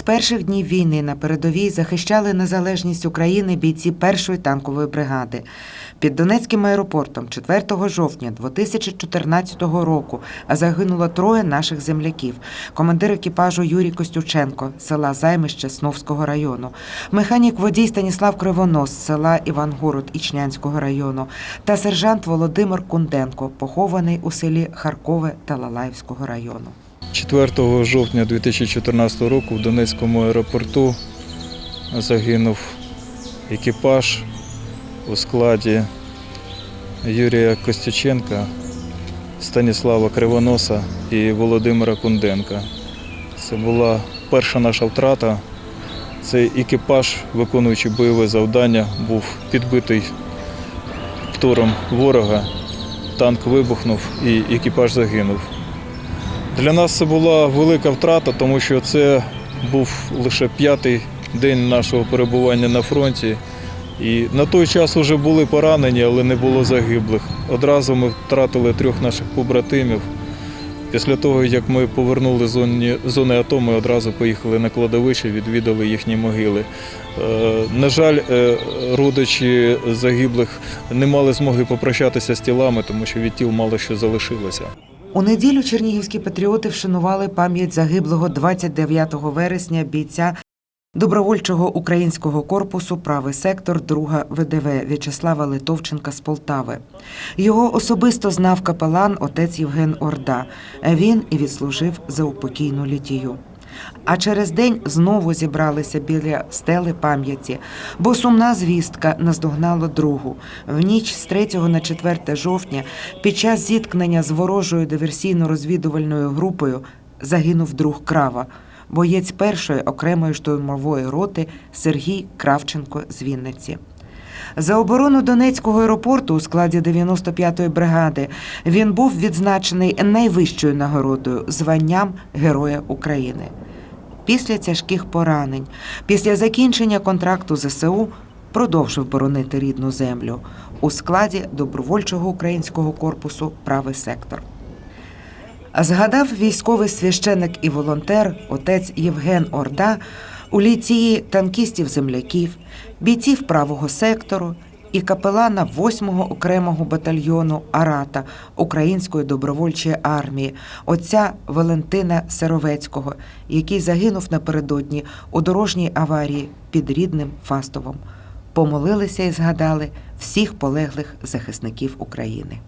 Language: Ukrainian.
З перших днів війни на передовій захищали незалежність України бійці першої танкової бригади. Під Донецьким аеропортом 4 жовтня 2014 року загинуло троє наших земляків. Командир екіпажу Юрій Костюченко села Займище Сновського району, механік водій Станіслав Кривонос села Івангород Ічнянського району та сержант Володимир Кунденко, похований у селі Харкове та Лалаївського району. 4 жовтня 2014 року в Донецькому аеропорту загинув екіпаж у складі Юрія Костюченка, Станіслава Кривоноса і Володимира Кунденка. Це була перша наша втрата. Цей екіпаж, виконуючи бойове завдання, був підбитий втором ворога. Танк вибухнув і екіпаж загинув. Для нас це була велика втрата, тому що це був лише п'ятий день нашого перебування на фронті. І на той час вже були поранені, але не було загиблих. Одразу ми втратили трьох наших побратимів. Після того, як ми повернули з зони АТО, ми одразу поїхали на кладовище, відвідали їхні могили. Е, на жаль, е, родичі загиблих не мали змоги попрощатися з тілами, тому що від тіл мало що залишилося. У неділю чернігівські патріоти вшанували пам'ять загиблого 29 вересня бійця добровольчого українського корпусу правий сектор друга ВДВ В'ячеслава Литовченка з Полтави. Його особисто знав капелан отець Євген Орда. Він і відслужив за упокійну літію. А через день знову зібралися біля стели пам'яті, бо сумна звістка наздогнала другу. В ніч з 3 на 4 жовтня під час зіткнення з ворожою диверсійно-розвідувальною групою загинув друг крава, боєць першої окремої штурмової роти Сергій Кравченко з Вінниці. За оборону Донецького аеропорту у складі 95-ї бригади він був відзначений найвищою нагородою званням Героя України. Після тяжких поранень, після закінчення контракту ЗСУ продовжив боронити рідну землю у складі добровольчого українського корпусу Правий сектор. Згадав військовий священик і волонтер отець Євген Орда у ліції танкістів-земляків, бійців правого сектору і капелана 8-го окремого батальйону Арата Української добровольчої армії, отця Валентина Серовецького, який загинув напередодні у дорожній аварії під рідним Фастовом. Помолилися і згадали всіх полеглих захисників України.